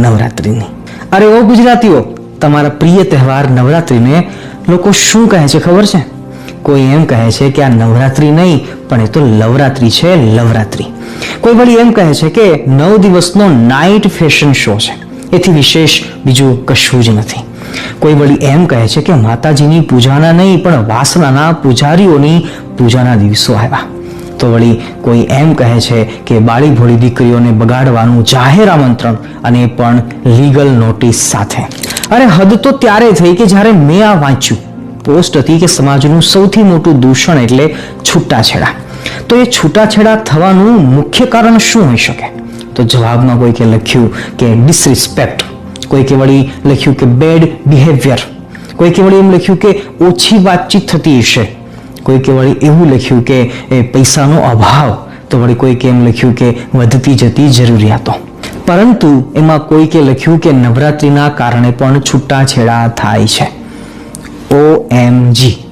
નવરાત્રિની. અરે ઓ ગુજરાતીઓ, તમારા પ્રિય તહેવાર નવરાત્રિને લોકો શું કહે છે ખબર છે? કોઈ એમ કહે છે કે આ નવરાત્રિ નહીં, પણ એ તો લવરાત્રિ છે, લવરાત્રિ. કોઈ વળી એમ કહે છે કે નવ દિવસનો નાઇટ ફેશન શો છે. એથી વિશેષ બીજું કશું જ નથી. કોઈ વળી એમ કહે છે કે માતાજીની પૂજાના નહીં, પણ વાસનાના પૂજારીઓની પૂજાના દિવસો આવ્યા. તો વળી કોઈ એમ કહે છે કે બાળી ભોળી દીકરીઓને બગાડવાનું જાહેર આમંત્રણ અને પણ લીગલ નોટિસ સાથે. અરે હદ તો ત્યારે થઈ કે જ્યારે મેં આ વાંચ્યું. પોસ્ટ હતી કે સમાજનું સૌથી મોટું દૂષણ એટલે છૂટાછેડા. તો એ છૂટાછેડા થવાનું મુખ્ય કારણ શું હોઈ શકે? તો જવાબમાં કોઈકે લખ્યું કે ડિસરિસ્પેક્ટ કોઈકે વળી લખ્યું કે બેડ બિહેવિયર કોઈકે વળી એમ લખ્યું કે ઓછી વાતચીત થતી હશે. કોઈકે વળી એવું લખ્યું કે, એ, પૈસાનો અભાવ. તો વળી કોઈકે એમ લખ્યું કે, વધતી જતી જરૂરિયાતો. પરંતુ એમાં કોઈકે લખ્યું કે, નવરાત્રિના કારણે પણ છૂટાછેડા થાય છે. ઓ એમ જી